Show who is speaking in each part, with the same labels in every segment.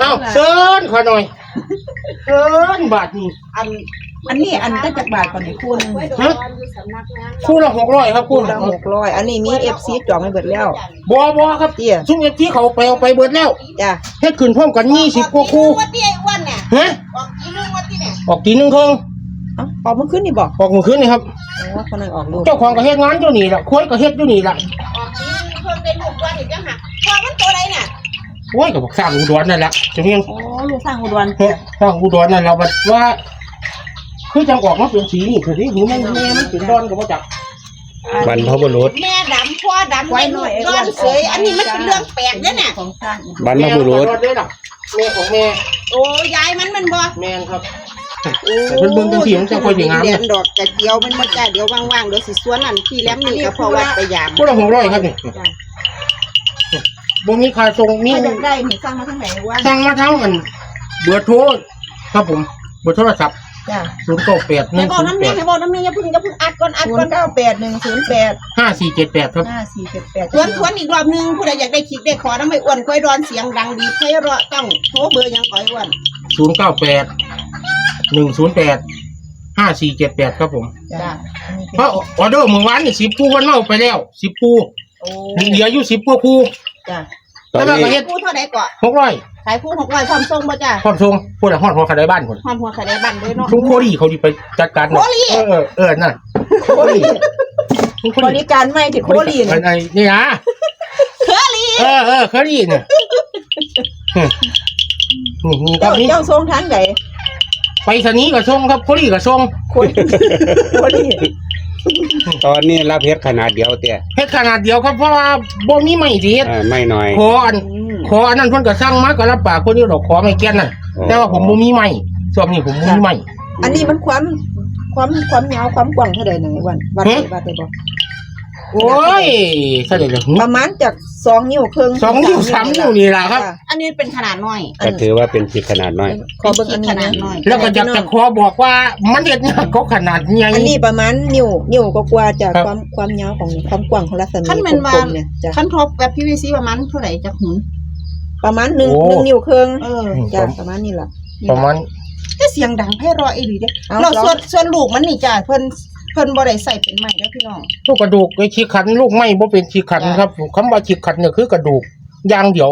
Speaker 1: เอ้าเซินขอหน่อยเซินบาทนี่
Speaker 2: อันอันนี้อันก็จากบาทก่อนนี่คู่หนึง
Speaker 1: ฮะคู่ละหกร้อยครับคู่
Speaker 2: คู่ละหกร้อยอันนี้มีเอฟซีจองไว้เบิดแล้ว
Speaker 1: บัวบัวครับ
Speaker 2: เตี้ย
Speaker 1: ซุ้มเอฟที่เขาไปเอาไปเบิดแล้ว
Speaker 2: จ้ะ
Speaker 1: เฮ็ดขึ้นพร้อมกันยี่สิบกว่าคู่
Speaker 3: วัดที่ไอ้อ้วนเนี่ย
Speaker 1: ฮะ
Speaker 3: ออกอีนึงวัดที่เนี่ย
Speaker 1: ออกทีหนึงครึ่ง
Speaker 2: เอ้าออกเมื่อคืนนี่บอก
Speaker 1: ออกเมื่อคืนนี่ครับ
Speaker 2: โอ้คนนึงออกลูก
Speaker 1: เจ้าของก็เฮ็ดงานอยู่นี่ล่ะคุยก็เฮ็ดอยู่นี่ล่ะ
Speaker 3: ออกอีนึงเพิ่มเป็นลูกวันอีกจังหักพอมันตัวอะไรเนี่ย
Speaker 1: โอ้ยก็บอกสร้างอุดรนั่นแหละจะเพียง
Speaker 2: โอ้ลูกสร้างอุดร
Speaker 1: เฮ็ดสร้างอุดรนั่นเราบัดว่าคือจังออกมาเป็นสีนี่คือที่หูมันแม่มันเป็นดอนก็บ่จัก
Speaker 4: บรรพบุรุษ
Speaker 3: แม่ดำพ่อดำไว้หน่อยร้อนเสยอันนี้มันเป็นเรื่องแปลกเนี่ยเนี่ย
Speaker 2: ของสร้างอุดร
Speaker 4: บรรพบุรุษ
Speaker 1: แม่ของดอนเด้อล่ะแม่ของแม่
Speaker 3: โอ้ยายมันมันบ่
Speaker 1: แม่นครับ แต่เพิ่นเบิ่งจังซี่มันจังค่อยสิงาม
Speaker 3: เดีย
Speaker 1: นะ
Speaker 3: นดอกกระเจียวมันบ่จ้าเดี๋ยวว่างๆเดี๋ยวสิสวนนั่นพี่แหลมนี่ก็เพราะว่าไปยาม
Speaker 1: คู่ละ600ครับนี่บ่มีค่าส่งมี
Speaker 2: ถ้าอยากได้นี่สร้างมาทางไหนวะ
Speaker 1: สั่งมาทั้งอันเบอร์โทรครับผมเบอร์โทรศัพท์
Speaker 2: จ้ะ
Speaker 1: 098
Speaker 3: ให้บอกน้ำเนี่ยให้บอกน้ำเนี่ยอย่าเพึ่งอย่าเพึ่งอัดก่อนอัด
Speaker 2: ศู
Speaker 3: ก่อน
Speaker 2: นย์เก้าแปดหนึ่งศูนย์แปด
Speaker 1: 5478ครับ
Speaker 2: ห้าสี่เจ็ดแปด
Speaker 3: ทวนทวนอีกรอบหนึงผู้ใดอยากได้คลิกได้ขอน้ำไม่อ้วนค่อยร้อนเสียงดังดีไพเราะต้องโทรเบอร์หยังก่อยอ้วน
Speaker 1: 098 108 5478ครับผม
Speaker 2: จ้ะ
Speaker 1: เพราะออเดอร์เมื่อวานนี่10คู่เพิ่นเอาไปแล้ว10คู่
Speaker 2: โอ้
Speaker 1: เหลืออยู่10กว่าคู่
Speaker 2: จ้ะ
Speaker 4: ตอน
Speaker 1: แล้วก็
Speaker 4: นี้
Speaker 1: เฮ็ด
Speaker 3: ผู้เท่าไหร่ก่อน
Speaker 1: 600
Speaker 3: ขายผู้หกร้อยความทรงบ่จ้า
Speaker 1: พร้อมส่งพูดอะฮอดหัวขาได้บ้านพุ่น
Speaker 3: ความหัวขายได้บันด้วยเนาะ
Speaker 1: ชุมโคดีเขาดิไปจัดการหน่อย
Speaker 3: โคลี่
Speaker 1: เออเออเออน่ะโคดีชุมโค
Speaker 2: บ
Speaker 1: ดี
Speaker 2: ริการไม่ถึงโคลี
Speaker 1: ไอ้
Speaker 2: เนี่ย
Speaker 1: ไอ้นี่นะ
Speaker 3: เคอรี่
Speaker 1: เออเออเคยได้ยินเนี่ย นี่นี่ครั
Speaker 2: เจ้า
Speaker 1: บนี่
Speaker 2: เจ้าทรงทางไหน
Speaker 1: ไปสนีย์กับทรงครับโคลี่กับทรง
Speaker 2: โคลีโคลี
Speaker 4: ตอนนี้รับเฮ็ดขนาดเดียวเตี้ย
Speaker 1: เฮ็ดขนาดเดียวครับเพราะว่าบ่มีไม่สิเฮ็ด
Speaker 4: เออไม่น้อย
Speaker 1: ขออันขออันนั้นเพิ่นก็สั่งมาก็รับปากคนนี้ดอกขอไม่แก่นน่ะ
Speaker 4: อ๋อ
Speaker 1: แต่ว่าผมบ่มีไม่ช่วงนี้ผมบ่มีไม่
Speaker 2: อันนี้มันความความความยาวความกว้างเท่าไหร่หนึ่งวันวัด
Speaker 1: หึ
Speaker 2: ได้วัดได้บอก
Speaker 1: โอ้ยซะเดี๋ยวจะ
Speaker 2: ประมาณจาก สองนิ้วครึ่ง
Speaker 1: สองนิ้วสามนิ้วนี่ล่ะครับ
Speaker 2: จ้ะ
Speaker 3: อันนี้เป็นขนาดน้อย
Speaker 4: ก็ถือว่าเป็นผิดขนาดน้อย
Speaker 2: ขอเบิ่งอันนี้
Speaker 3: ขนา
Speaker 2: นะ
Speaker 3: ดน้อย
Speaker 1: แล้วก็อยากจะขอบอกว่ามันเฮ็ดยากก็ขนาดใหญ่
Speaker 2: อันนี้ประมาณนิ้วนิ้วก็กว่าจาก
Speaker 1: ครับ
Speaker 2: ความความยาวของความกว้างของรัศมี
Speaker 3: ขั้นแม่นว่าก
Speaker 2: ลมๆเนี่ยจ้ะ
Speaker 3: ขั้นทบแบบ PVC ประมาณเท่าไหร่จะหุน
Speaker 2: ประมาณหนึ่ง
Speaker 1: โอ้
Speaker 2: หนึ่งนิ้วครึ่ง
Speaker 3: เออ
Speaker 2: จ้ะประมาณนี้ล่ะ
Speaker 1: ประมาณ
Speaker 3: แต่เสียงดังไพเราะอีหลีเด้
Speaker 2: เอา
Speaker 3: เรา
Speaker 2: ลอง
Speaker 3: ส่วนส่วนลูกมันนี่จ้ะเพิ่น เพิ่นบ่ได้ใส่เป็นไม้เด้อพี่น้อง
Speaker 1: ลูกกระดูกไอ้ขี้ขัน ลูกไม่บ่เป็นขี้ขันครับคำว่าขี้ขันเนี่ยคือกระดูกอย่างเดียว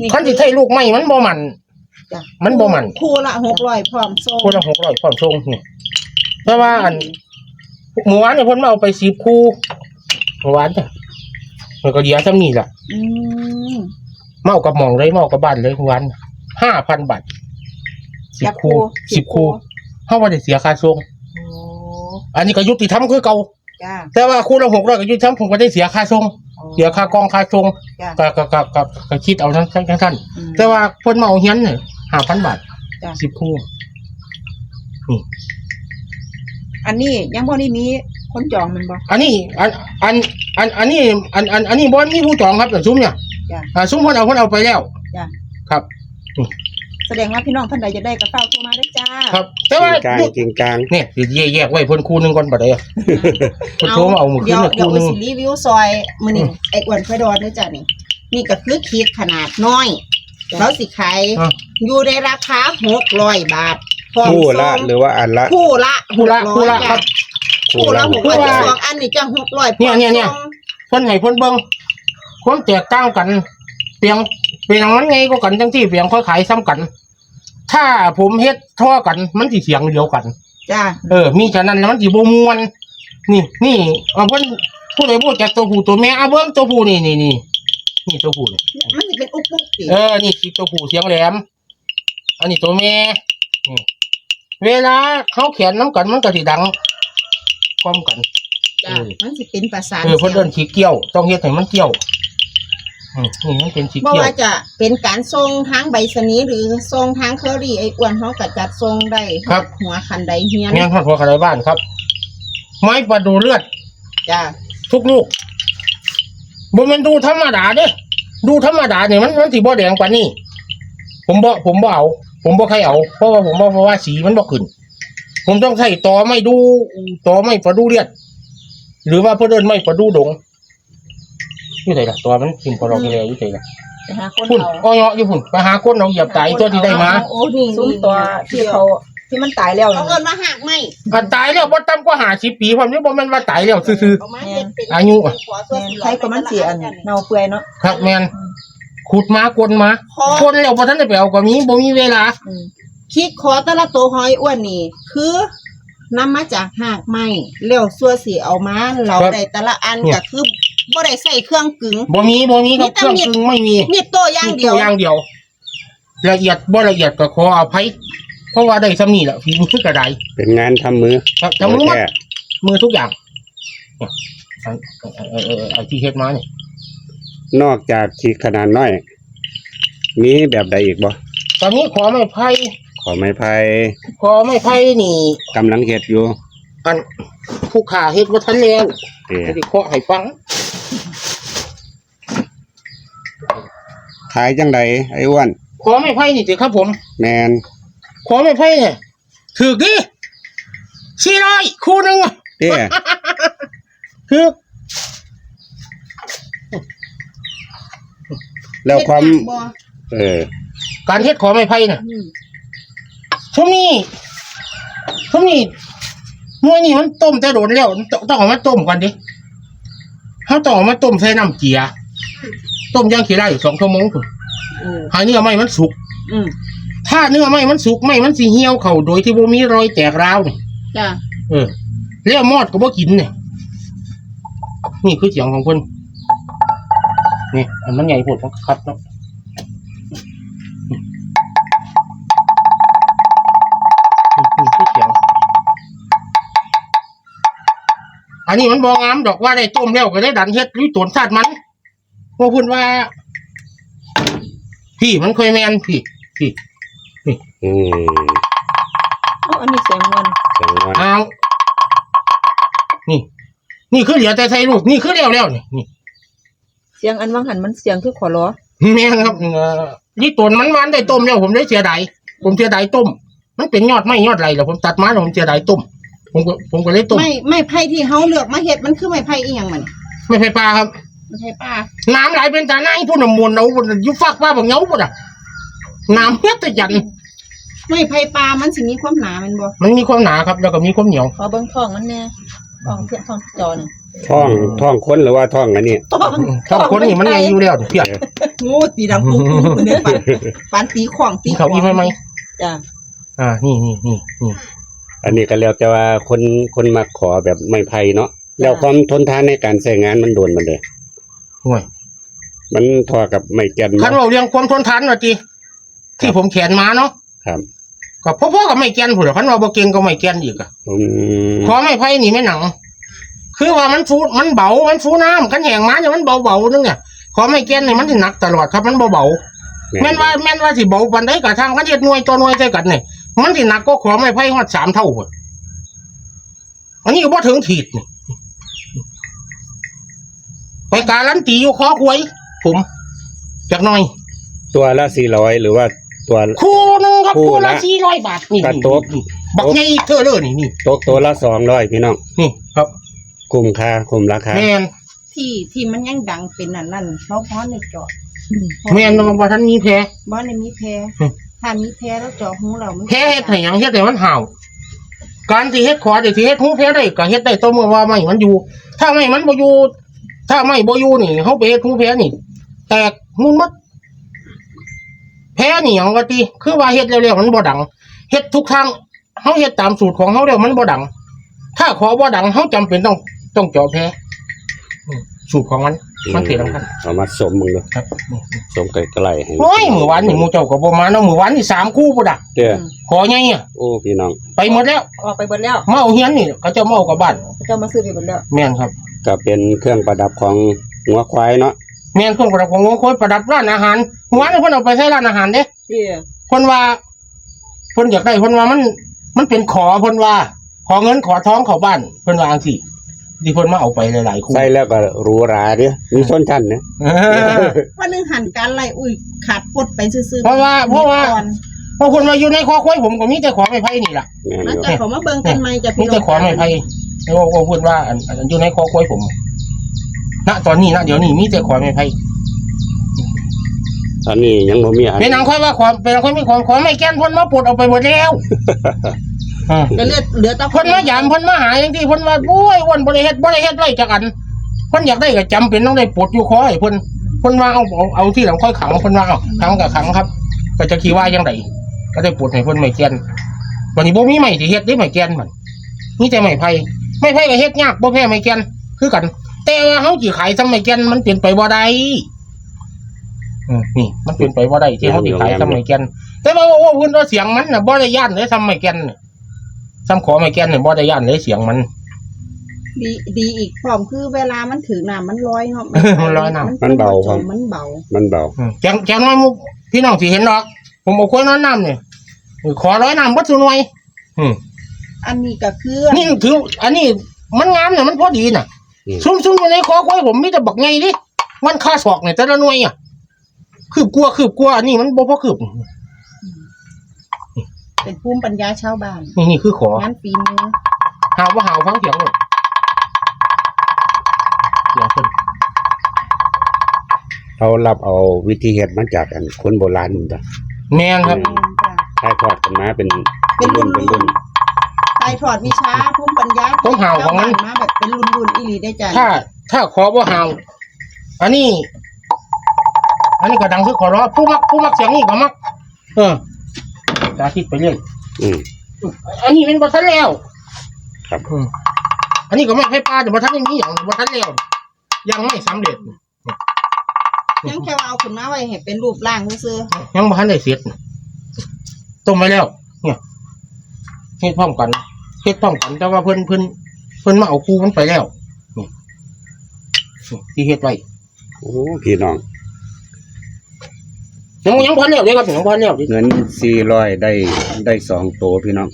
Speaker 3: นี่
Speaker 1: คันที่ใช้ลูกไม่มันบ่มัน
Speaker 2: จ้ะ
Speaker 1: มันบ่มัน
Speaker 3: คู่ละ600พร้อมส่ง
Speaker 1: คนละ600พร้อมส่งนี่แต่ว่าอันเมื่อวานเนี่ยเพิ่นมาเอาไป10คู่เมื่อวานจ้ะมันก็เดียวซำนี้ล่ะ
Speaker 2: อืม
Speaker 1: มาเอากับหม่องเลยมาเอากับบ้านเลยเมื่อวาน5,000บาท10คู่10คู่เฮาบ่ได้เสียค่าส่ง
Speaker 2: โอ้
Speaker 1: อันนี้ก็ยุติธรรมคือเก่า
Speaker 2: จ้า
Speaker 1: แต่ว่าคู่ละ600ก็ยุติธรรมผมก็ได้เสียค่าส่งเสียค่ากองค่าทรง
Speaker 2: จ้า
Speaker 1: ก็ก็ก็ก็ก็คิดเอาทั้งทั้งทั้งท่าน
Speaker 2: อืม
Speaker 1: แต่ว่าคนมาเอาเฮียนเนี่ยห้าพันบาท
Speaker 2: จ้ะ
Speaker 1: สิบคู่
Speaker 2: อันนี้ยังบ่ได้มีคนจองมันบ่
Speaker 1: อันนี้อันอันอันอันนี้อันอันอันนี้บอลมีผู้จองครับแต่ซุ้มเนี่ย
Speaker 2: จ้ะ
Speaker 1: อ่าซุ้มคนเอาคนเอาไปแล้ว
Speaker 2: จ้ะ
Speaker 1: ครับ
Speaker 2: แสดงว่าพี่น้องท่านใดจะได้กระเป๋าโทรมาได้จ้า
Speaker 1: ครับ แต่ว่า
Speaker 4: เก่งกลางเก่งกลาง
Speaker 1: เนี่ยสิแยกแยกไว้เพิ่นคู่หนึงก่อนบัดเดี๋ยวเพิ่นโทรมาเอามือขึ้
Speaker 3: เดี๋
Speaker 1: น
Speaker 3: ยว
Speaker 1: เนี่ย
Speaker 3: เดี๋ยว
Speaker 1: คู่หนึง
Speaker 3: สิรีวิวซอยมื้อนี้ไอ้อ้วนไฟดอนเด้อจ้ะนี่ นี่ก็คือขีดขนาดน้อย
Speaker 2: จ้ะ
Speaker 3: แล้วสิขาย
Speaker 1: อะ
Speaker 3: อยู่ในราคา600บาทพร้อม
Speaker 4: คู่ละ
Speaker 3: ส่ง
Speaker 4: หรือว่าอันละ
Speaker 3: คู่ละ
Speaker 1: คู่ละคู่ละ
Speaker 3: 600
Speaker 1: ครับ
Speaker 3: คู่ละหก
Speaker 1: คู่
Speaker 3: ร้อย
Speaker 1: ละ
Speaker 3: สองอันนี่จะหกร้อย
Speaker 1: เนี่ยเนี่ยเนี่ย เพิ่นให้เพิ่นเบิ่งความแตกต่างกันเปียง เปียงมันไงก็กันจังที่เปียงค่อยขายซ้ำกัน ถ้าผมเฮ็ดท่อกันมันสิเสียงเดียวกัน
Speaker 3: จ้า
Speaker 1: เออ มีฉะนั้นแล้วมันสิบ่ม่วน นี่นี่เอาเพิ่นผู้ใดพูดจากตัวผู้ตัวแม่เอาเบิ่งตัวผู้นี่นี่นี่นี่ตัวผู้นี่
Speaker 3: มันสิเป็นอุกอุกสิ
Speaker 1: เออนี่สิตัวผู้เสียงแหลม อันนี้ตัวแม่นี่เวลาเขาแขนน้ำกันมันก็สิดังพร้อมกัน
Speaker 3: จ้ามันสิเป็นประสาน
Speaker 1: เออเพิ่นเดินขี้เกี่ยว ต้องเฮ็ดให้มันเกี่ยว อืมนี่มันเป็นขี้
Speaker 3: บ่
Speaker 1: เกี่ยว
Speaker 3: ว่าจะเป็นการส่งทางใบสนีย์หรือส่งทางเคอรี่ไอ้อ้วนเขาก็จัดส่งได้
Speaker 1: ครับ
Speaker 3: หัวคันใดเฮียน
Speaker 1: แม่นทอดหัวขนาบ้านครับ ไม้ประดูเลือด
Speaker 3: จ้า
Speaker 1: ทุกลูกบ่แม่นดูธรรมดาเด้ดูธรรมดาเนี่ยมันมันสิบ่แดงกว่านี้ผมบ่ผมบ่เอาผมบ่ใครเอา เพราะว่าผมบ่เพราะว่าสีมันบ่ขึ้น ผมต้องใส่ตอไม่ดูตอไม่ประดูเลียดหรือว่าเพื่อเดินไม่ประดูดง อยู่ไหนล่ะตัวมันกินพอเราไปแล้วอยู่ไหนล่ะ
Speaker 2: ไปหาคน
Speaker 1: พุ่น
Speaker 2: เอา
Speaker 1: อ้อยอยู่พุ่นไปหาคนเอาเหยียบตายตัวที่ได้มา
Speaker 3: โอ้นี่
Speaker 2: ซุ้ม
Speaker 3: นี่
Speaker 2: ตัวที่เขาที่มันตายแล้ว
Speaker 3: เขา
Speaker 2: นี่
Speaker 3: เอินมาหักไหม
Speaker 1: อันตายแล้วบ่ต่ำกว่าหาสิปีผมนี่บ่แม่นว่าตายแล้วซื่อ
Speaker 3: เอามาเฮ็ดเป็น
Speaker 1: อายุอะ
Speaker 3: เป็นขอส่วน
Speaker 2: ใครก็มันเสียอันเน่าเปื่อยเนาะ
Speaker 1: ๆครับแม่นขุดมากวนมา
Speaker 3: ขอ
Speaker 1: คนแล้วบ่ทันได้ไปเอาก็มีบ่มีเวลา
Speaker 2: อืม
Speaker 3: คิดขอแต่ละตัวหอยอ้วนนี่ คือนำมาจากหากไม้แล้วส่วนสีเอามาเราได้แต่ละอันก็คือ บ่ได้ใส่เครื่องกึ่ง
Speaker 1: บ่มีบ่มีครับ
Speaker 3: มี
Speaker 1: เค
Speaker 3: แต่
Speaker 1: รื่อง
Speaker 3: มีด
Speaker 1: กึ่งไม่มี
Speaker 3: มีตัวอย่างเดียว
Speaker 1: มีตัวอย่างเดียว ละเอียดบ่ละเอียดก็ขออภัยเพราะว่าได้ซำนี้แหละฝีมือกระได
Speaker 4: เป็นงานทำมือ
Speaker 1: ครับทำมือหมด
Speaker 4: แท้
Speaker 1: มือทุกอย่างเนี่ยอันเอ่อเอ่อเอ่อไอ้ที่เฮ็ดมานี่
Speaker 4: นอกจากขีดขนาดน้อย มีแบบใดอีกบ่
Speaker 1: ตอนนี้ขอไม่ไผ่
Speaker 4: ขอไม้ไผ่
Speaker 1: ขอไม่ไผ่นี่
Speaker 4: กำลังเฮ็ดอยู่
Speaker 1: อันผู้ขาเฮ็ดบ่ทันแล้ว
Speaker 4: เอ้
Speaker 1: สิขอให้ฟัง
Speaker 4: ขายจังใดไอ้อ้วน
Speaker 1: ขอไม่ไผ่นี่สิครับผม
Speaker 4: แมน
Speaker 1: ขอไม่ไผ่เนี่ยถือดิสี่ร้อยคู่หนึงอะ
Speaker 4: เตี้ย
Speaker 1: ถือ
Speaker 4: แล้วความ
Speaker 3: เฮ็ดยกบ่
Speaker 4: เออ
Speaker 1: การเฮ็ดขอไม่ไผ่น่ะ
Speaker 3: อืม
Speaker 1: ช่วงนี้ช่วงนี้หน่วยนี่มันต้มแต่โดนแล้วต้องต้องเอามาต้มก่อนดิเขาต้องเอามาต้มใส่น้ำเกียร์ ต้มย่างขี้ไร่สองชั่วโมงพุ่น
Speaker 3: เออ
Speaker 1: ให้เนื้อไม่มันสุก
Speaker 3: อืม
Speaker 1: ถ้าเนื้อไม่มันสุกไม่มันสิเหี่ยวเข่าโดยที่บ่มีรอยแตกร้าวนี่
Speaker 3: จ้ะ
Speaker 1: เออแล้วมอดก็บ่กินเนี่ยนี่คือเสียงของคนนี่อันมันใหญ่โพดครับเนาะนี่คือเสียงอันนี้มันบองามดอกว่าได้ต้มแล้วก็ได้ดันเฮ็ดหรือตนชาติมัน พวกพูดว่า พี่มันเคยแมนพี่พี่
Speaker 4: อืม
Speaker 2: เอาอันนี้เสียงวัน
Speaker 4: จังว่า
Speaker 1: เอานี่ นี่คือเหลือแต่ใส่ลูก นี่คือแล้วแล้วนี่นี่
Speaker 2: เสียงอันว่างหันมันเสียงคือขอล้อ
Speaker 1: แม่นครับเอ่อนี่ตนมันหวานได้ต้มแล้วผมได้เสียดายผมเสียดายต้ม มันเป็นยอดไม่ยอดไรแล้วผมตัดมาแล้วผมเสียดายต้ม ผมก็ผมก็เลยต้ม
Speaker 3: ไม่ไม่ไผ่ที่เฮาเลือกมาเฮ็ดมันคือไม้ไผ่อีหยังมัน
Speaker 1: ไม่ไฟปลาครับ
Speaker 3: ไม่ใช่ป้า
Speaker 1: น้ำไหลเป็นตาหน้าพุ่นนะมวนเอาพุ่นน่ะอยุฟักป้าบักเหงาพุ่นอะน้ำเฮ็ดแต่ยัน
Speaker 3: ไม้ไผ่ปลามันสิมีความหนาแมันบ่
Speaker 1: มันมีความหนาครับ แล้วก็มีความเหนียว
Speaker 2: ขอเบิ้งท้องมันแน่ท้องเพื่อนท้องจอนี่
Speaker 4: ท่องท่องค้นหรือว่าท่องอันนี้
Speaker 3: ต้อง
Speaker 1: ถ้าคนนี่มันใหญ่อยู่แล้วเพียร
Speaker 3: งูตีดังปุ๊บปุ๊บเนี่ยปานปานตีของตี
Speaker 1: มี
Speaker 3: ข
Speaker 1: เขา
Speaker 3: อง
Speaker 1: อีไหมไหม
Speaker 2: จ้ะ
Speaker 1: อ่า นี่นี่นี่นี่
Speaker 4: อันนี้ก็แล้วแต่ว่าคนคนมาขอแบบไม้ไผ่เนาะแล้วความทนทานในการใช้งานมันโดนมันเลย
Speaker 1: ห่วย
Speaker 4: มันทอกับไม้แก่น
Speaker 1: คัน
Speaker 4: เนาะ
Speaker 1: เราเรียงความทนทานว่าจีที่ผมแขนมาเนาะ
Speaker 4: ครับ
Speaker 1: ก็พ่อๆกับไม่แกนผู้เดียวคันว่าบ่เก่งก็ไม่แกนอีกอะ
Speaker 4: อืม
Speaker 1: ขอไม่ไพ่นี่ไม่หนัง คือว่ามันฟูมันเบา มันฟูน้ำกันแหงมาเนี่ยมันเบาเบาๆนึงเนี่ยขอไม่แกนนี่มันสิหนักตลอดครับมันเบาเบาๆแม่นว่าแม่นว่าสิเบาปันได้กับทางกันเฮ็ดหน่วยตัวหน่วยใส่กันเนี่ยมันสิหนักก็ขอไม่ไพ่ฮอดสามเท่าพุ่นอันนี้ก็บ่ถึงขีดนี่ ไปการันตีอยู่ขอหวย ผมจากหน่อย
Speaker 4: ตัวละสี่ร้อยหรือว่าตัว
Speaker 1: คู่หนึงครับ
Speaker 4: คู่
Speaker 1: คู่ละ
Speaker 4: ละ
Speaker 1: สี่ร้อยบาทนี่
Speaker 4: กระทบ
Speaker 1: นี่บักใหญ่เธอเลยนี่นี่
Speaker 4: ตกตัวละสองร้อยพี่น้อง
Speaker 1: นี่ครับ
Speaker 4: คุ้มค่าคุ้มราคา
Speaker 1: แม่น
Speaker 3: ที่ที่มันยังดังเป็นนั่นนั่นเพราะเพราะในเจาะ
Speaker 1: แม่นว่าท่านมีแพ้
Speaker 3: บ่ในมีแพ้
Speaker 1: อืม
Speaker 3: ถ้ามีแพ้แล้วเจาะหูเรามัน
Speaker 1: แพ้เฮ็ดให้หยังเฮ็ดให้มันห่าว การที่เฮ็ดขอได้ที่เฮ็ดหูแพ้ได้ก็เฮ็ดได้ต่อเมื่อว่าไม่มันอยู่ ถ้าไม่มันบ่อยู่ ถ้าไม่บ่อยู่นี่เฮาไปเฮ็ดหูแพ้นี่ แตกมุนหมดแพ้นี่หยังก็ติคือว่าเฮ็ดแล้วๆมันบ่ดังเฮ็ดทุกครั้งเฮาเฮ็ดตามสูตรของเฮาแล้วมันบ่ดัง ถ้าขอบ่ดังเฮาจำเป็นต้องต้องเจาะแพ้อืมสูตรของมันมันเป็นสำคัญ
Speaker 4: เอามาสมมึงดู
Speaker 1: ครับ
Speaker 4: สมไก่ไกลให้
Speaker 1: โอ้ยมื้อวานนี่หมู่เจ้าก็บ่มาเนาะมื้อวานนี่สามคู่พุ่นน่ะ
Speaker 4: เจ้า
Speaker 1: ขอใหญ่อะ
Speaker 4: โอ้พี่น้อง
Speaker 1: ไปหมดแล้ว
Speaker 2: ออกไปเบิดแล้ว
Speaker 1: มาเอาเฮียนนี่เขาเจะมาเอากลับบ้าน
Speaker 2: เจ้ามาซื้อไปเบิดแล้ว
Speaker 1: แม่นครับ
Speaker 4: ก็เป็นเครื่องประดับของหัวควายเนาะ
Speaker 1: แม่นเครื่องประดับของงงโคตรประดับร้านอาหารหัวนี่เพิ่นเอาไปใช้ร้านอาหารเด้
Speaker 2: ที่
Speaker 1: เพิ่นว่าเพิ่นอยากได้เพิ่นว่ามัน มันเป็นขอเพิ่นว่า ขอเงินขอทองเข้าบ้านเพิ่นว่าจังซี่ที่เพิ่นมาเอาไปหลายๆคู่
Speaker 4: ใส่แล้วก็หรูหราเด้อมีส้นชั้นเนี่ย
Speaker 1: เออ
Speaker 3: ว่านึงหันการไล่อุ้ยขาดปดไปซื่อๆ
Speaker 1: เพราะว่าเพราะว่า
Speaker 3: ก่อน
Speaker 1: เพราะคนมาอยู่ในคอควายผมก็มีแต่ขอไม้ไผ่นี่ล่ะ
Speaker 4: แม่น
Speaker 3: มา
Speaker 4: อยู่
Speaker 3: จากเขามาเบิ่งกันใหม่จะ
Speaker 1: มี
Speaker 3: พี่น้
Speaker 1: แต่
Speaker 3: อง
Speaker 1: ขอไม้ไผ่ แล้วก็พูดว่าอันอันอยู่ในคอควายผม ณ ตอนนี้นะเดี๋ยวนี้มีแต่ขอไม้ไผ่
Speaker 4: ตอนนี้ยังบ่มีอัน
Speaker 1: เป็นหนังค่อยว่าขอเป็นหนังค่อยมีของขอไม่แก้นเพ่นมาปลดเอาไปหมดแล้วอ่า
Speaker 3: ก็เหลือเหลือแตะ
Speaker 1: เพ่นมายามเพ่นมาหาอย่างที่เพ่นว่าโอ้ยอ้วนบริเฮ็ดบริเฮ็ดไรจักอันเพ่นอยากได้ก็จำเป็นต้องได้ปลดอยู่คอให้เพ่นเพ่นว่าเอาเอาเอาที่หลังค่อยขังเพ่นว่าเอาขังกับขังครับ ก็จะคิดว่ายังไงก็ได้ปลดให้เพ่นไม่แก้นวันนี้บ่มีไม่ที่เฮ็ดได้ไม่แก้นมันนี่แต่ไม่ไผ่ ไม่ไผ่ก็เฮ็ดยากบ่แพ้ไม่แก้นคือกัน แต่ว่าเฮาสิขายซ้ำไม่แก้นมันเป็นไปบ่ได้อืมนี่ มันเป็นไปบ่ได้ที่เฮาสิขายซ้ำไม่แก้นแต่ว่าโอ้คุณว่าเสียงมันน่ะบ่ได้ย่านเลยทำไม่แก่นน่ะซ้ำขอไม่แก่นเนี่ยบ่ได้ย่านเลยเสียงมัน
Speaker 3: ดีดีอีกพร้อมคือเวลามันถือน้ำมันลอยเนาะ
Speaker 1: มันลอยน้ำ
Speaker 4: มันเบาครับ
Speaker 3: มันเบา
Speaker 4: มันเบา
Speaker 1: อืมแกงแกงน้อยมุกพี่น้องสิเห็นดอก ผมเอากล้วยน้อยน้ำเนี่ยขอร้อยน้ำบ่สุหน่วยอืม
Speaker 3: อันนี้ก็คือ
Speaker 1: นี่ถืออันนี้มันงามเนี่ยมันพอดีน่ะซุ่มๆอยู่ในคอควายผมมีแต่บักไงดิมันค่าศอกเนี่ยแต่ละหน่วยอะคืบกลัวคืบกลัวอันนี้มันบ่พอคืบ
Speaker 3: เป็นภูมิปัญญาชาวบ้าน
Speaker 1: นี่นี่คือขอ งา
Speaker 3: นฝีมือ
Speaker 1: หาวว่าหาวฟังเสียงเลยเสียงคน
Speaker 4: เขารับเอาวิธีเฮ็ดมาจากอันคนโบราณนี่จ้ะ
Speaker 1: แม่นครับ
Speaker 3: แม่นจ้ะ
Speaker 4: ถ่ายทอดกันมาเป็น
Speaker 3: เป็นรุ่น
Speaker 4: เป็นรุ่น
Speaker 3: ถ่ายทอดวิชาภูมิปัญญา
Speaker 1: ผมเห่าของมัน
Speaker 3: ชวบ้มาแบบเป็นรุ่นรุ่นๆอีหลีได้จ้ะ
Speaker 1: ถ้า ถ้าขอว่าหาวอันนี้ อันนี้ก็ดังคือขอร้องผู้มักผู้มักเสียงนี่ก็มัก เออตาคิดไปเรื่อย
Speaker 4: อืม
Speaker 1: อันนี้เป็นบัทันแล้ว
Speaker 4: ครับ
Speaker 1: อืมอันนี้ก็ไม่ให้ปลาแต่บัทันยังมีอย่างบัทันแล้วยังไม่สำเร็จ
Speaker 3: ยังแค่ว่าเอาขึ้นมาไว้ให้เป็นรูปร่างซื่อ
Speaker 1: ยังบัทันได้เสร็จต้มไว้แล้ว เนี่ยเฮ็ดพร้อมกัน เฮ็ดพร้อมกันแต่ว่าเพิ่นเพิ่นเพิ่นมาเอาคู่มันไปแล้วนี่นี่ที่เฮ็ดไว้
Speaker 4: โอ้พี่น้อง
Speaker 1: ยังยังพันแล้วเด้ครับยังพันแล้วดิ
Speaker 4: เงิน400ได้ได้สองตัวพี่น้อง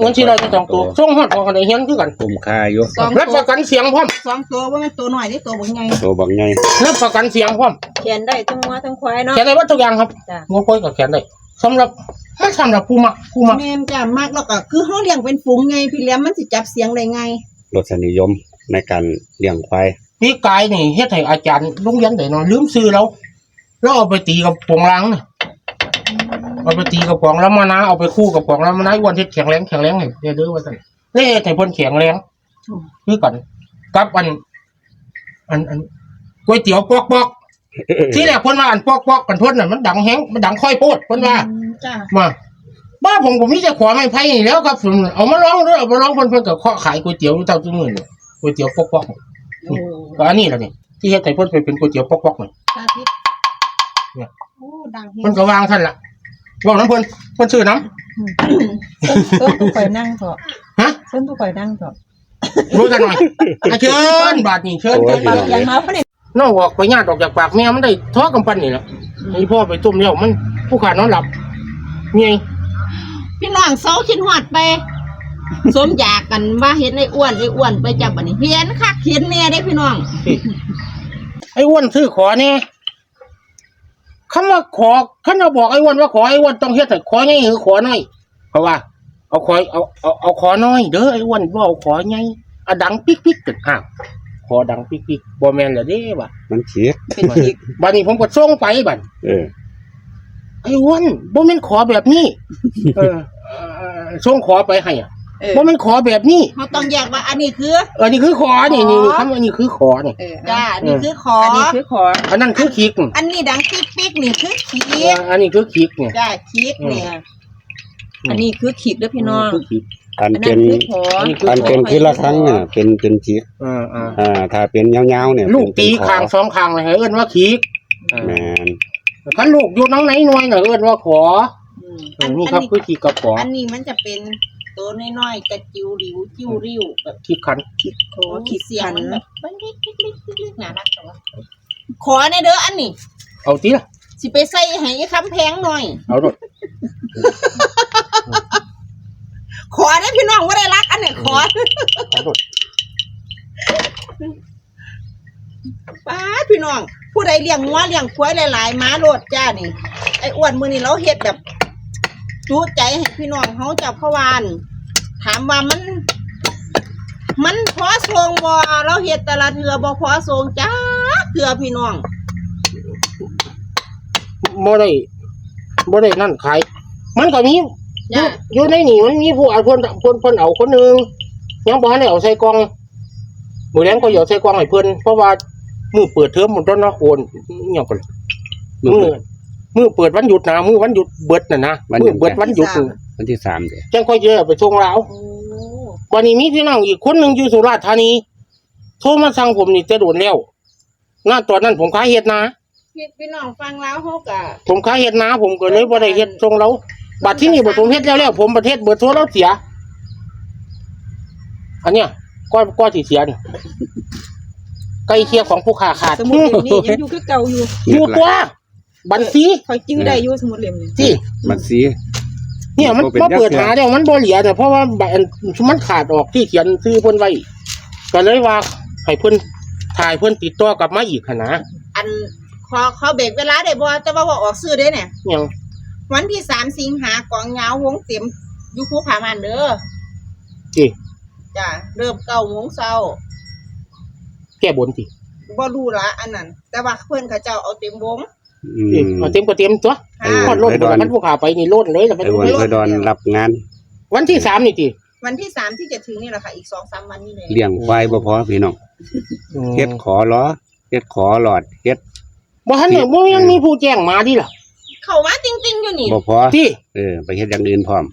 Speaker 1: เงินที่เราจะต้องตัวส่งฮอดออกกันได้เฮียนคือกัน
Speaker 4: คุ้มค่าอยู่
Speaker 3: ๆสอง
Speaker 1: รับ
Speaker 3: ตั
Speaker 1: ป
Speaker 3: ว
Speaker 1: ระกันเสียงพร้อม
Speaker 3: สองตัวว่ามันตัวหน่อยนี่ตัวบางไง
Speaker 4: ตัวบักใหญ่
Speaker 1: รับประกันเสียงพร้อม
Speaker 2: เขียนได้ทั้งวัวทั้งควายเนาะ
Speaker 1: แขนได้วัดทุกอย่างครับ
Speaker 2: จ้ะ
Speaker 1: งัวควายกับแขนได้ สำหรับมันสำหรับผู้มักผู้มัก
Speaker 3: แม่นจ้ะมากแล้วก็คือเฮาเลี้ยงเป็นฝูงไงพี่เลี้ยงมันสิจับเสียงได้ไง
Speaker 4: รสนิยมในการเลี้ยงควาย
Speaker 1: พี่กายนี่เฮ็ดให้อาจารย์โรงเรียนได้นอนลืมซื้อแล้วแล้วเอาไปตีกับปวงล้างนี่เอาไปตีกับปวงแล้วมานะเอาไปคู่กับปวงแล้วมานะอ้วนเฮ็ดแข็งแรงแข็งแรงให้เด้อเด้อว่าซั่นเล่ให้เพิ่นแข็งแรงคือกันกับอัน อันอันก๋วยเตี๋ยวปอกปอก ที่แรกเพิ่นว่าอันปอกปอกกันเพิ่นน่ะมันดังแฮงมันดังค่อยโพดเพิ่นว่า
Speaker 3: อืมจ้ะ
Speaker 1: มาบ้านผมผมมีแต่ขวาไม้ไผ่นี่แหล้วครับผมเอามาลองด้วยเอามาลองเพิ่นเพิ่นก็เคาะขายก๋วยเตี๋ยวอยู่เท่าทุกมื้อนี่ก๋วยเตี๋ยวปอกปอก
Speaker 3: โอ้
Speaker 1: ก็อันนี้ล่ะนี่ที่เฮ็ดให้เพิ่นไปเป็นก๋วยเตี๋ยวปอกปอกนี่
Speaker 3: สาธิต
Speaker 1: เนี่ย
Speaker 3: โอ้ดังเฮ
Speaker 1: เพิ่นก็วางท่านล่ะเว้าน้ำเพิ่นเพิ่นซื้อน้
Speaker 2: ส้นทุกข่อยนั่งเถอะำ
Speaker 1: ฮะ
Speaker 2: ส้นทุกข่อยนั่งเถอะ
Speaker 1: รู้กันหน่อยอะเชิญบาดนี้เชิญ
Speaker 4: โอ้
Speaker 1: เชิ
Speaker 4: ย
Speaker 1: ญ
Speaker 4: พี่น้อง
Speaker 2: อย่างมาเพราะเนี่ย
Speaker 1: น้องออกไปญาติออกจากปากแม่มันได้ท้อกำปั้นนี่แหละนี่พ่อไปต้มแล้วมันผู้ขาดนอนหลับเมีย
Speaker 3: พี่น้องเซาคิดฮอดไป สมอยากกันว่าเห็นไอ้อ้วนไอ้อ้วนไปจับอันนี้เห็นคักเห็นแน่ได้พี่น้อง
Speaker 1: ไอ้อ้วนซื้อขอเนี่ยคำว่าขอขันเราบอกไอ้อ้วนว่าขอไอ้อ้วนต้องเฮ็ดให้ขอไงหรือขอน้อย เพราะว่า เอาขอเอาเอาเอาขอน้อยเด้อไอ้อ้วนบ่เอาขอไงอะดังปิ๊กปิ๊กกันอ้าว ขอดังปิ๊กปิ๊กบ่แม่นละเด้บ่ะ
Speaker 4: มันเฉียด
Speaker 3: เป็นอีก
Speaker 1: บัดนี้ผมก็ส่งไปบัด
Speaker 4: เออ
Speaker 1: ไอ้อ้วนบ่แม่นขอแบบนี้ เออเอ่อส่งขอไปให้อะ
Speaker 3: เออ
Speaker 1: บ่แม่นขอแบบนี้
Speaker 3: เขาต้องแยกว่าอันนี้คือ
Speaker 1: เออนี่คือขอนี่นี่นี่
Speaker 3: ขอ
Speaker 1: คำว่านี่คือขอนี่
Speaker 2: เออ
Speaker 3: จ้าอันนี้คือขอ
Speaker 2: อั
Speaker 3: อั
Speaker 2: นนี้คือขอ
Speaker 1: อันนั้นคือคิก
Speaker 3: อันนี้ดังปิ๊กปิ๊กนี่คือขี
Speaker 1: เออกอันนี้คือคิกเนี่ย
Speaker 3: จ้าคิกเนี่ย
Speaker 2: อันนี้คือขีดด้วยพี่น้อง
Speaker 1: คือคิก
Speaker 4: อัน
Speaker 2: อัน
Speaker 4: เป็
Speaker 2: นั้น
Speaker 4: น
Speaker 2: คือขอ
Speaker 1: อันนี้คือ
Speaker 4: อันเป็นคือละครั้งอะเป็นเป็นเฉียด
Speaker 1: อ่าอ่า
Speaker 4: อ่าถ้าเป็นยาวๆเนี่ย
Speaker 1: ลูก
Speaker 4: เป็น
Speaker 1: ตี
Speaker 4: เป็นขอ
Speaker 1: คางสองคางเลยเอิ้นว่าคิก
Speaker 4: แมน
Speaker 1: คันลูกอยู่น้องไหนหน่วยน่ะเอิ้นว่าขอ
Speaker 3: อืม
Speaker 1: เออนี่ครับคือคิกกับขอ
Speaker 3: อันนี้มันจะเป็นตัวน้อยๆกระจิ๋วหลิวจิ้วริ้วแบบ
Speaker 1: คิกขัน
Speaker 2: ขอขีด
Speaker 3: เสียง
Speaker 2: ขัน
Speaker 3: มันแบบเล็กๆเล็กๆเล็กๆน่ารักจังวะขอในเด้ออันนี้
Speaker 1: เอาตีละ
Speaker 3: สิไปใส่ให้คำแพงหน่อย
Speaker 1: เอาด้วย
Speaker 3: ขอได้พี่น้องว่าได้รักอันนี้ขอ
Speaker 1: เอาด้วย
Speaker 3: ป้าดพี่น้อง ผู้ใดเลี้ยงงัวเลี้ยงควายหลายๆม้าโลดจ้านี่ไอ้อ้วนมือนี่เราเฮ็ดแบบจุใจให้พี่น้องเฮาเจ้าพะวานถามว่ามัน มันพอทรงบ่เราเฮ็ดแต่ละเทือบ่พอทรงจ้าเทือพี่น้อง
Speaker 1: บ่ได้บ่ได้นั่นขายมันก็มี อ
Speaker 3: จ้ะ
Speaker 1: ยู่อยู่ในนี่มันมีผู้เอาเพิ่นเพิ่นเพิ่นเอาคนหนึงยังบ่ทันได้เอาใส่กล่องมื้อแลงก็เอาใส่กล่องให้เพิ่นเพราะว่ามือเปิดเทอมมันต้นเนาะโอนอิหยังก่อน
Speaker 4: มื้
Speaker 1: มื
Speaker 4: อ
Speaker 1: อมือเปิดวันหยุดนะมือวันหยุดเบิดน่ะนะ
Speaker 4: วันหยุ
Speaker 1: มื
Speaker 4: ด
Speaker 1: อเบิดวันหยุด
Speaker 4: วันที่สามเด้อ
Speaker 1: จังค่อยเจอไปส่งลาว
Speaker 3: โอ้
Speaker 1: วันนี้มีพี่น้องอีกคนหนึ่งอยู่สุราษฎร์ธานีโทรมาสั่งผมนี่จะโดนแล้วหน้าตอนนั้นผมขายเห็ดนา
Speaker 3: พี่พี่น้องฟังแล้วเฮาก็
Speaker 1: ผมขายเห็ดนาผมก็เลยบ่ได้เห็ดส่งเรา บัตรที่นี่บ่ผมเฮ็ดแล้วแล้วผมประเทศเบิดโทรเราเสีย อันเนี้ยก็ก็สิเสียนี่ใกล้เคียงของผู้ค้าขาด
Speaker 2: สมุดเล่มนี้ยังอยู่คือเก่าอยู่
Speaker 1: อยู่ตัวบัญชี
Speaker 2: คอยจื้อได้อยู่สมุดเล่มนี้
Speaker 1: ที่
Speaker 4: บัตรสี
Speaker 1: เนี่ยมัน
Speaker 4: บ่เป็น
Speaker 1: มาเปิด
Speaker 4: จักเทื่อ
Speaker 1: หาแล้วมันบ่เหลียเนี่ยเพราะว่าบัตรมันขาดออกที่เขียนซื้อเพิ่นไว้ก็เลยว่าให้เพิ่นถ่ายเพิ่นติดต่อกลับมาอีกหั่นนะ
Speaker 3: อันขอขอเบรกเวลาได้บ่แต่ว่าบ่ออกซื้อเด้เนี่ย
Speaker 1: ยัง
Speaker 3: วันที่สามสิงหากองยาววงเต็มอยู่ภูผามันเด้อ
Speaker 1: ที่
Speaker 3: จ้ะเริ่มเก้าโมงเช้า
Speaker 1: แก้บนสิ
Speaker 3: บ่รู้ละอันนั้น แต่ว่าเพื่อนเขาเจ้าเอาเต็มวง
Speaker 4: อืม
Speaker 1: เอ้ยเอาเต็มก็เต็มตัว
Speaker 4: เออ
Speaker 1: พอดรถบ่มันผู้ขาไปนี่โลดเลยแล้วไป
Speaker 4: ไอ้วันไอ้ดอนรับงาน
Speaker 1: วันที่สามนี่ติ
Speaker 3: วันที่สามที่จะถึงนี่แหละค่ะ อีกสองสามวันนี่เลย
Speaker 4: เลี้ยงควายบ่พอพี่น้องเฮ็ดขอล้อเฮ็ดขอหลอดเฮ็ด
Speaker 1: บ่ทันเนี่ยบ่ยังมีผู้แจ้งมาดิล่ะ
Speaker 3: เข้ามาจริง ๆ อยู่นี่
Speaker 4: บ่พอ
Speaker 1: ที่
Speaker 4: เออไปเฮ็ดอย่างอื่นพร้อม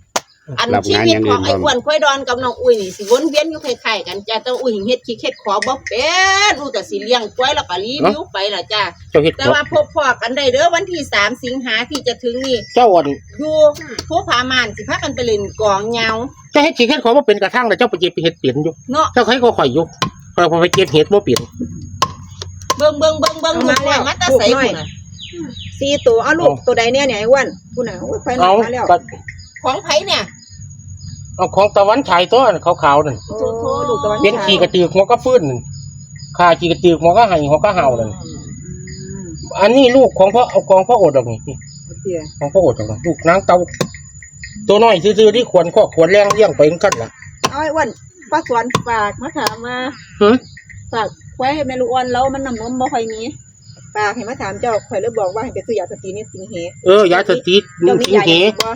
Speaker 3: อัน
Speaker 4: รับ
Speaker 3: ชี
Speaker 4: งาน
Speaker 3: วิต
Speaker 4: อย่าง
Speaker 3: ข
Speaker 4: อื่
Speaker 3: อง
Speaker 4: น
Speaker 3: ไอ้
Speaker 4: บ่
Speaker 3: อ้วนควายดอนกับน้องอุ้ยนี่สิวนเวียนอยู่คล้ายๆกันจ้าแต่อุ้ยเฮ็ดขี้เฮ็ดขอบ่เป็นอุ้ยก็สิเลี้ยงควายแล้วก็รีวิวไปล่ะจ้า
Speaker 1: เจ้าเฮ็ด
Speaker 3: แต่ว่าพบพอกันได้เด้อวันที่สามสิงหาที่จะถึงนี่
Speaker 1: เจ้าอ่อน
Speaker 3: อยู่ภูผามานสิพากันไปเล่นกองยาว
Speaker 1: เจ้าเฮ็ดสิเฮ็ดขอบ่เป็นกระทั่งแล้วเจ้าไปเก็บไปเฮ็ดเปลี่ยนอยู่
Speaker 3: เนาะ
Speaker 1: เจ้าใครก็ข่อยอยู่ข่อยพอไปเก็บเฮ็ดบ่เปลี่ยน
Speaker 3: เบิ่งเบิ่งเบิ่งเบิ่ง
Speaker 2: เอา
Speaker 3: มา
Speaker 2: มาแล้ว
Speaker 3: มาแตาใส่พุ่นน่ะ
Speaker 2: สี่ตัวเอาลูกตัวใดเนี่ยเนี่ยไอ้อ้วันผู้น่ะโอ้ยไฟหนั
Speaker 1: เอา
Speaker 2: มาแล้ว
Speaker 1: ก็
Speaker 3: ของไผเนี่ย
Speaker 1: เอาของตะวันฉายตัวขาวๆนั่น
Speaker 2: โอ้ลูกตะวัน
Speaker 1: เป็นขี้กระตือกหัวก็ฟื้นนั่นขาขี้กระตือกหัวก็ให้หัวก็เห่านั่น
Speaker 2: อืม
Speaker 1: อันนี้ลูกของพ่อเอาของพ่อโอดดอกนี่
Speaker 2: โอเค
Speaker 1: ของพ่อโอดดอกนี่ลูกนางเตาตัวน้อยซื่อๆที่ควรข้อควรแรงเลี้ยงไปกันล่ะ
Speaker 2: เอาไอ้อ้วันป้าสวนฝากมาถามมา
Speaker 1: หึ
Speaker 2: ฝากไว้ให้แม่ลูกอ่อนแล้วมันน้ำนมบ่ค่อยมี ฝากให้มาถามเจ้าข่อยเลยบอกว่าให้ไปซื้อยาสตีนี่สิงเห
Speaker 1: เออยาสตีด
Speaker 2: เจ้ามี
Speaker 1: สิง
Speaker 2: ยา
Speaker 1: เห
Speaker 2: อย่างบ่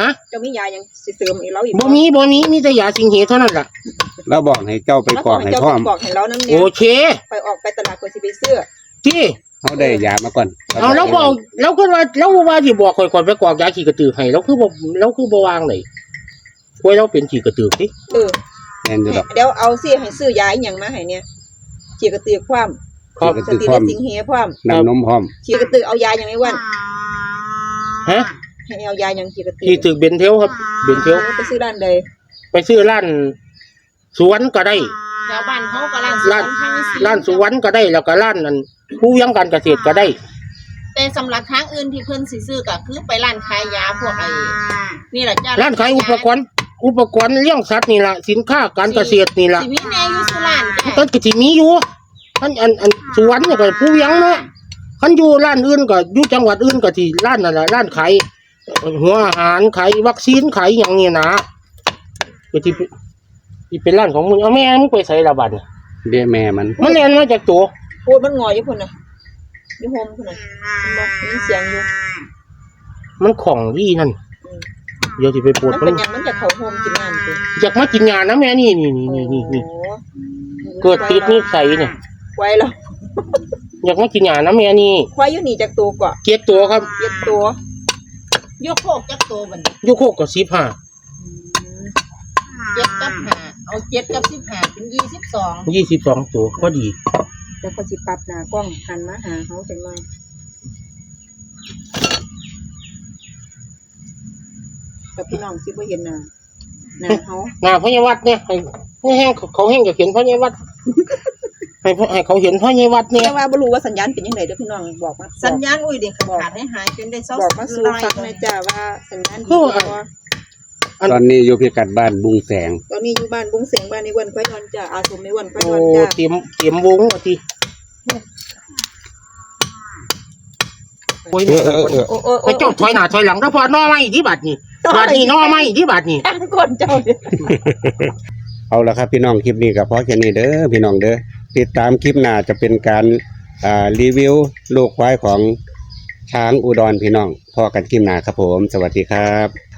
Speaker 1: ฮะ
Speaker 2: เจ้ามียาอย่างสิเสริมอีกแล้วอีก
Speaker 1: บ่มีบ่มีมีแต่ยาสิงเหเท่านั้นล่ะ
Speaker 4: แล้วบอกให้เจ้าไป
Speaker 2: แล้ว
Speaker 4: กรอกให้
Speaker 2: เจ้า
Speaker 4: พร้อม
Speaker 2: บอกให้เรานั่น
Speaker 1: โอ
Speaker 2: เนี่ย
Speaker 1: เค
Speaker 2: ไปออกไปตลาดข่อยสิไปซื้อ
Speaker 1: ที่
Speaker 4: เขาได้ยามาก่อน
Speaker 1: เอาแล้วบอกแล้วคือว่าแล้วว่าสิบอกข่อยก่อนไปกรอกยาขี้กระตือกให้แล้วคือบ่แล้วคือบ่วางเลยควยเราเป็นขี้กระตือกติ
Speaker 2: เออ
Speaker 4: แม่นอยู่ดอก
Speaker 2: เดี๋ยวเอาสิให้ซื้อยาอีหยังมาให้เนี่ยฉีดกระตือความ
Speaker 1: ครับ
Speaker 4: กระ
Speaker 2: ส
Speaker 4: ตือ
Speaker 2: ติ
Speaker 4: พร้อม
Speaker 2: และสิงเหความ
Speaker 4: น้ำนมพร้อม
Speaker 2: ฉีดกระตือเอายาอย่างไอ้อ้วัน
Speaker 1: ฮะ
Speaker 2: ให้เอายาอย่างฉีดกระตื
Speaker 1: ขี้ตึกเบนเทลครับ เบนเทล
Speaker 2: ไปซื้อร้านใด
Speaker 1: ไปซื้อร้าน สวนก็ได้
Speaker 3: แถวบ้านเขาก็ร้าน
Speaker 1: ร้าน
Speaker 3: ทางนี้สิ
Speaker 1: ร้านสวนก็ได้แล้วก็ร้านนั้นผู้ยังการเกษตรก็ได้
Speaker 3: แต่สำหรับทางอื่นที่เพิ่นสิซื้อก็คือไปร้านขายยาพวกไอ้นี่แหละจ้า
Speaker 1: ร้านขายอุปกรณ์ อุปกรณ์เลี้ยงสัตว์นี่ล่ะสินค้าการเกษตรนี่ล่ะ
Speaker 3: สิมีแน่อยู่สุรานจ้ะ
Speaker 1: มันก็สิมีอยู่ อันอันอันสวนนี่ก็ผู้ยังเนาะคันอยู่ร้านอื่นก็อยู่จังหวัดอื่นก็ที่ร้านนั่นล่ะร้านขายหัวอาหารขายวัคซีนขายหยังนี่นะก็ที่ที่เป็นร้านของมึงเอาแม่มึงไปใส่ละบัดน่ะ
Speaker 4: เบี้ยแม่มัน
Speaker 1: มันเรียนมาจากตัว
Speaker 2: พูดมันงอยอยู่พุ่นน่ะอยู่โฮมพุ่นน่ะมันบอกมีเสียงอยู่
Speaker 1: มันของดีนั่น
Speaker 2: อืม
Speaker 1: เดี๋ยวที่ไปปวด
Speaker 2: มัน
Speaker 1: มั
Speaker 2: เป็นนหยังมันจะเข้าโฮมกินงานสิ
Speaker 1: อยากมากินยานะแม่นี่นี่นี่นี่นี่นี่
Speaker 2: โอ้
Speaker 1: เกิดติดนิสัยเนี่ย
Speaker 2: ไว้แล้ว
Speaker 1: อยากมากินยานะแม่นี่
Speaker 2: ควายอยู่นี่จากตัวก่อ
Speaker 1: เจ็ดตัวครับ
Speaker 2: เย็ดตัวย
Speaker 3: กโคกจักโตบัดนี้
Speaker 1: ยุคโคกกับสิบห้า
Speaker 3: เจ็ดกับห้าเอาเจ็ดกับสิบห้าเป็นยี่สิบสอง
Speaker 1: ยี่สิบสองตัวก็ดี
Speaker 2: แล้วก็สิปรับหน้ากล้องหันมาหาเขาจังหน่อยแต่พี่น้องสิบ่เห็นหน้าหน้าเขา
Speaker 1: หน้าพญาวัดเนี่ยให้ให้แห้งเขาแห้งจะเห็นพญาวัด ให้พ่อให้เขาเห็นพญาวัดเนี่ย
Speaker 2: แต่ว่าบ่รู้ว่าสัญญาณเป็นยังไงเด้อพี่น้องบอกมา
Speaker 3: สัญญาณอุ้ยเด็กขาดให้หายเป็นได้เศร้า
Speaker 2: บอกมาสู่
Speaker 3: ลาย
Speaker 2: ฟังนะจ้าว่าสัญญาณดีบ่
Speaker 1: อัน
Speaker 4: ตอนนี้อยู่พิกัดบ้านบุงแสง
Speaker 2: ตอนนี้อยู่บ้านบุ้งเสียงบ้านในวันควายนอนจ้าอาสมในวันควาย
Speaker 1: โอ้
Speaker 2: นอนจ้า
Speaker 1: เตรียมเตรียมวงว่าทีโอ้ย
Speaker 4: เออเออเออ
Speaker 2: โอ้โอ้
Speaker 1: ไปเจ้าถอยหน้าถอยหลังแล้วพอน้อไม่ที่บัดนี่บาดนี้หนอไม้ที่บาดนี้
Speaker 2: ทั้งคนเจ้าเนี่ย
Speaker 4: เอาละครับพี่น้องคลิปนี้ก็พอแค่นี้เด้อพี่น้องเด้อ ติดตามคลิปหน้าจะเป็นการรีวิวลูกควายของช้างอุดรพี่น้องพอกันคลิปหน้าครับผม สวัสดีครับ